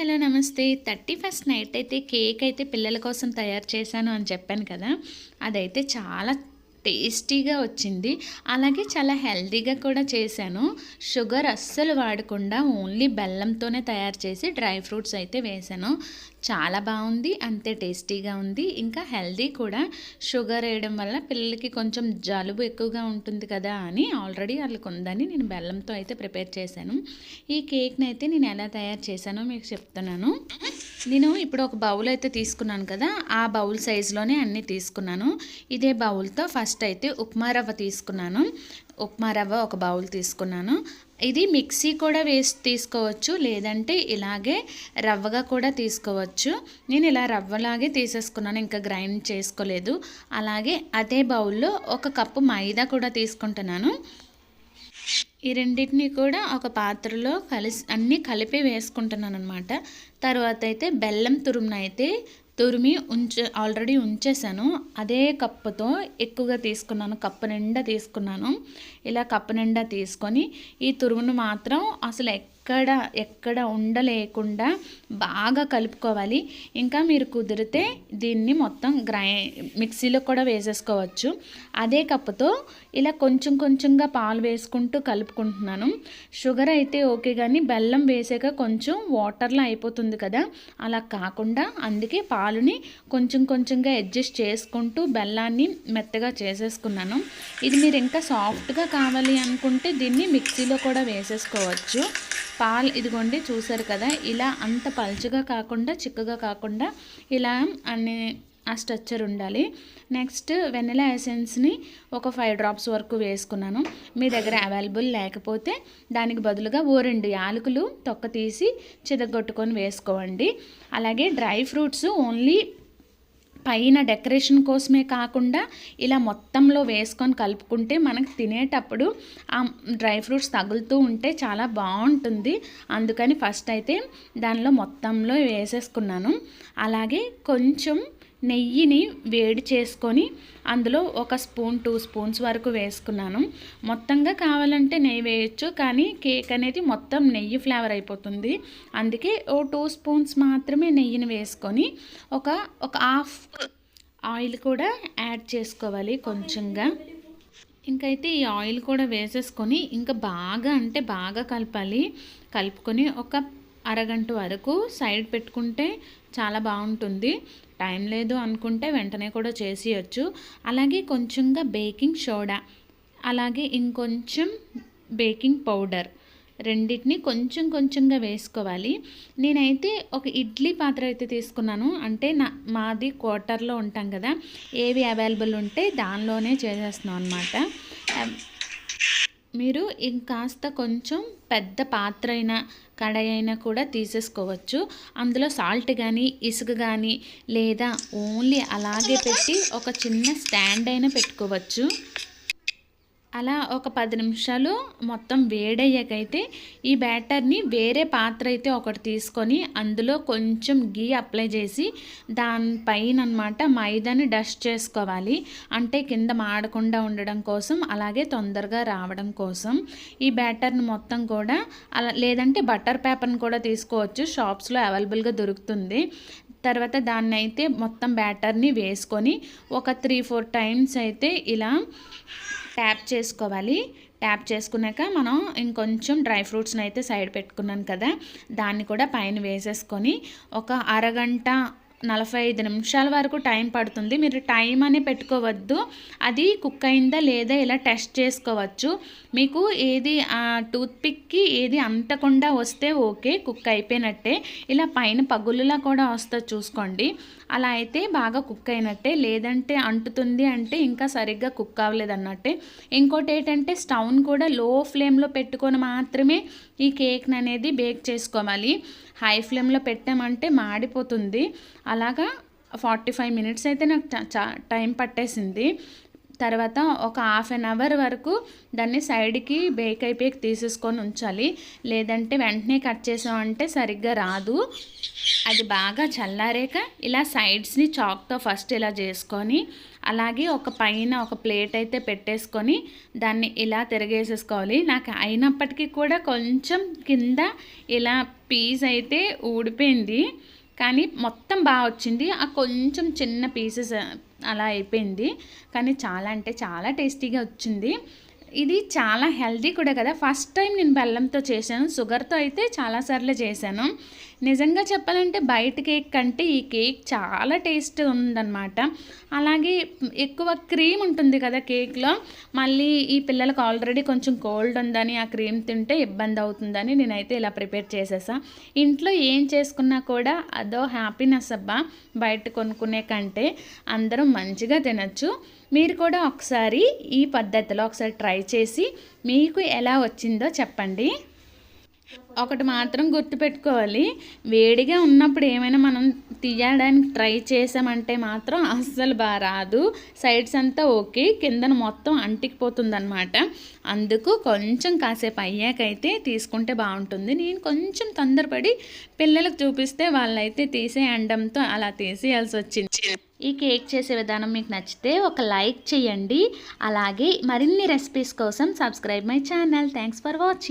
Hello నమస్తే. Thirty first night అయితే cake అయితే పిల్లల కోసం తయారు చేశాను అని చెప్పాను కదా. అదైతే చాలా టేస్టీగా వచ్చింది. అలాగే చాలా హెల్తీగా కూడా చేశాను. షుగర్ అస్సలు వాడకుండా ఓన్లీ బెల్లంతోనే తయారు చేసి డ్రై ఫ్రూట్స్ అయితే వేశాను. చాలా బాగుంది అంతే టేస్టీగా ఉంది. ఇంకా హెల్దీ కూడా. షుగర్ వేయడం వల్ల పిల్లలకి కొంచెం జలుబు ఎక్కువగా ఉంటుంది కదా అని ఆల్రెడీ వాళ్ళకి ఉందని నేను బెల్లంతో అయితే ప్రిపేర్ చేశాను. ఈ కేక్ని అయితే నేను ఎలా తయారు చేశానో మీకు చెప్తున్నాను. నేను ఇప్పుడు ఒక బౌల్ అయితే తీసుకున్నాను కదా ఆ బౌల్ సైజులోనే అన్నీ తీసుకున్నాను. ఇదే బౌల్తో ఫస్ట్ అయితే ఉప్మా రవ్వ తీసుకున్నాను. ఉప్మా రవ్వ ఒక బౌల్ తీసుకున్నాను. ఇది మిక్సీ కూడా వేసి తీసుకోవచ్చు లేదంటే ఇలాగే రవ్వగా కూడా తీసుకోవచ్చు. నేను ఇలా రవ్వలాగే తీసేసుకున్నాను ఇంకా గ్రైండ్ చేసుకోలేదు. అలాగే అదే బౌల్లో ఒక కప్పు మైదా కూడా తీసుకుంటున్నాను. ఈ రెండింటిని కూడా ఒక పాత్రలో కలిసి అన్నీ కలిపి వేసుకుంటున్నాను అనమాట తర్వాత అయితే బెల్లం తురుమున అయితే తురిమి ఉంచే ఆల్రెడీ ఉంచేసాను అదే కప్పుతో ఎక్కువగా తీసుకున్నాను. కప్పు నిండా తీసుకున్నాను. ఇలా కప్పు నిండా తీసుకొని ఈ తురుమును మాత్రం అసలు ఎక్కడ ఎక్కడ ఉండలేకుండా బాగా కలుపుకోవాలి. ఇంకా మీరు కుదిరితే దీన్ని మొత్తం గ్రై మిక్సీలో కూడా వేసేసుకోవచ్చు. అదే కప్పుతో ఇలా కొంచెం కొంచెంగా పాలు వేసుకుంటూ కలుపుకుంటున్నాను. షుగర్ అయితే ఓకే కానీ బెల్లం వేసాక కొంచెం వాటర్లో అయిపోతుంది కదా. అలా కాకుండా అందుకే పాలు పాలుని కొంచెం కొంచెంగా అడ్జస్ట్ చేసుకుంటూ బెల్లాన్ని మెత్తగా చేసేసుకున్నాను. ఇది మీరు ఇంకా సాఫ్ట్గా కావాలి అనుకుంటే దీన్ని మిక్సీలో కూడా వేసేసుకోవచ్చు. పాలు ఇదిగోండి చూసారు కదా ఇలా అంత పలుచగా కాకుండా చిక్కగా కాకుండా ఇలా అన్ని ఆ స్ట్రక్చర్ ఉండాలి. నెక్స్ట్ వెనిలా ఎసెన్స్ని ఒక ఫైవ్ డ్రాప్స్ వరకు వేసుకున్నాను. మీ దగ్గర అవైలబుల్ లేకపోతే దానికి బదులుగా ఓ రెండు యాలకులు తొక్క తీసి చిదగొట్టుకొని వేసుకోండి. అలాగే డ్రై ఫ్రూట్స్ ఓన్లీ పైన డెకరేషన్ కోసమే కాకుండా ఇలా మొత్తంలో వేసుకొని కలుపుకుంటే మనకు తినేటప్పుడు ఆ డ్రై ఫ్రూట్స్ తగులుతూ ఉంటే చాలా బాగుంటుంది. అందుకని ఫస్ట్ అయితే దానిలో మొత్తంలో వేసేసుకున్నాను. అలాగే కొంచెం నెయ్యిని వేడి చేసుకొని అందులో ఒక స్పూన్ టూ స్పూన్స్ వరకు వేసుకున్నాను. మొత్తంగా కావాలంటే నెయ్యి వేయచ్చు కానీ కేక్ అనేది మొత్తం నెయ్యి ఫ్లేవర్ అయిపోతుంది. అందుకే ఓ టూ స్పూన్స్ మాత్రమే నెయ్యిని వేసుకొని ఒక ఒక హాఫ్ ఆయిల్ కూడా యాడ్ చేసుకోవాలి కొంచెంగా. ఇంకైతే ఈ ఆయిల్ కూడా వేసేసుకొని ఇంకా బాగా అంటే బాగా కలపాలి. కలుపుకొని ఒక అరగంట వరకు సైడ్ పెట్టుకుంటే చాలా బాగుంటుంది. టైం లేదు అనుకుంటే వెంటనే కూడా చేసేయచ్చు. అలాగే కొంచెంగా బేకింగ్ సోడా అలాగే ఇంకొంచెం బేకింగ్ పౌడర్ రెండింటిని కొంచెం కొంచెంగా వేసుకోవాలి. నేనైతే ఒక ఇడ్లీ పాత్ర అయితే తీసుకున్నాను. అంటే నా మాది క్వార్టర్లో ఉంటాం కదా ఏవి అవైలబుల్ ఉంటే దానిలోనే చేసేస్తున్నాం అనమాట మీరు ఇంకాస్త కొంచెం పెద్ద పాత్ర అయినా కడాయి అయినా కూడా తీసేసుకోవచ్చు. అందులో సాల్ట్ కానీ ఇసుక కానీ లేదా ఓన్లీ అలాగే పెట్టి ఒక చిన్న స్టాండ్ అయినా పెట్టుకోవచ్చు. అలా ఒక పది నిమిషాలు మొత్తం వేడయ్యాకైతే ఈ బ్యాటర్ని వేరే పాత్ర అయితే ఒకటి తీసుకొని అందులో కొంచెం గీ అప్లై చేసి దానిపైన అనమాట మైదాని డస్ట్ చేసుకోవాలి. అంటే కింద మాడకుండా ఉండడం కోసం అలాగే తొందరగా రావడం కోసం ఈ బ్యాటర్ని మొత్తం కూడా అలా లేదంటే బటర్ పేపర్ని కూడా తీసుకోవచ్చు. షాప్స్లో అవైలబుల్గా దొరుకుతుంది. తర్వాత దాన్ని అయితే మొత్తం బ్యాటర్ని వేసుకొని ఒక త్రీ ఫోర్ టైమ్స్ అయితే ఇలా ట్యాప్ చేసుకోవాలి. ట్యాప్ చేసుకున్నాక మనం ఇంకొంచెం డ్రై ఫ్రూట్స్ని అయితే సైడ్ పెట్టుకున్నాను కదా దాన్ని కూడా పైన వేసేసుకొని ఒక అరగంట నలభై ఐదు నిమిషాల వరకు టైం పడుతుంది. మీరు టైం అని పెట్టుకోవద్దు. అది కుక్ అయిందా లేదా ఇలా టెస్ట్ చేసుకోవచ్చు. మీకు ఏది టూత్పిక్కి ఏది అంటకుండా వస్తే ఓకే కుక్ అయిపోయినట్టే. ఇలా పైన పగులులా కూడా వస్తుంది చూసుకోండి. అలా అయితే బాగా కుక్ అయినట్టే. లేదంటే అంటుతుంది అంటే ఇంకా సరిగ్గా కుక్ అవ్వలేదు అన్నట్టే ఇంకోటి ఏంటంటే స్టవ్ను కూడా లో ఫ్లేమ్లో పెట్టుకొని మాత్రమే ఈ కేక్ని అనేది బేక్ చేసుకోవాలి. హై ఫ్లేమ్లో పెట్టామంటే మాడిపోతుంది. అలాగా ఫార్టీ ఫైవ్ మినిట్స్ అయితే నాకు టైం పట్టేసింది. తర్వాత ఒక హాఫ్ అన్ అవర్ వరకు దాన్ని సైడ్కి బేక్ అయిపోయి తీసేసుకొని ఉంచాలి. లేదంటే వెంటనే కట్ చేసామంటే సరిగ్గా రాదు. అది బాగా చల్లారాక ఇలా సైడ్స్ని చాక్తో ఫస్ట్ ఇలా చేసుకొని అలాగే ఒక పైన ఒక ప్లేట్ అయితే పెట్టేసుకొని దాన్ని ఇలా తిరగేసేసుకోవాలి. నాకు అయినప్పటికీ కూడా కొంచెం కింద ఇలా పీస్ అయితే ఊడిపోయింది. కానీ మొత్తం బాగా వచ్చింది. ఆ కొంచెం చిన్న పీసెస్ అలా అయిపోయింది. కానీ చాలా అంటే చాలా టేస్టీగా వచ్చింది. ఇది చాలా హెల్దీ కూడా కదా. ఫస్ట్ టైం నేను బెల్లంతో చేశాను. షుగర్తో అయితే చాలాసార్లు చేశాను. నిజంగా చెప్పాలంటే బయట కేక్ కంటే ఈ కేక్ చాలా టేస్ట్ ఉందన్నమాట. అలాగే ఎక్కువ క్రీమ్ ఉంటుంది కదా కేక్లో. మళ్ళీ ఈ పిల్లలకు ఆల్రెడీ కొంచెం కోల్డ్ ఉందని ఆ క్రీమ్ తింటే ఇబ్బంది అవుతుందని నేనైతే ఇలా ప్రిపేర్ చేసేసా. ఇంట్లో ఏం చేసుకున్నా కూడా అదో హ్యాపీనెస్ అబ్బా. బయట కొనుక్కునే కంటే అందరం మంచిగా తినచ్చు. మీరు కూడా ఒకసారి ఈ పద్ధతిలో ఒకసారి ట్రై చేసి మీకు ఎలా వచ్చిందో చెప్పండి. ఒకటి మాత్రం గుర్తుపెట్టుకోవాలి. వేడిగా ఉన్నప్పుడు ఏమైనా మనం తీయడానికి ట్రై చేసామంటే మాత్రం అస్సలు బాగా రాదు. సైడ్స్ అంతా ఓకే కిందన మొత్తం అంటికిపోతుందనమాట అందుకు కొంచెం కాసేపు అయ్యాకైతే తీసుకుంటే బాగుంటుంది. నేను కొంచెం తొందరపడి పిల్లలకు చూపిస్తే వాళ్ళైతే తీసే అండంతో అలా తీసేయాల్సి వచ్చింది. ఈ కేక్ చేసే విధానం మీకు నచ్చితే ఒక లైక్ చేయండి. అలాగే మరిన్ని రెసిపీస్ కోసం subscribe my channel. Thanks for watching.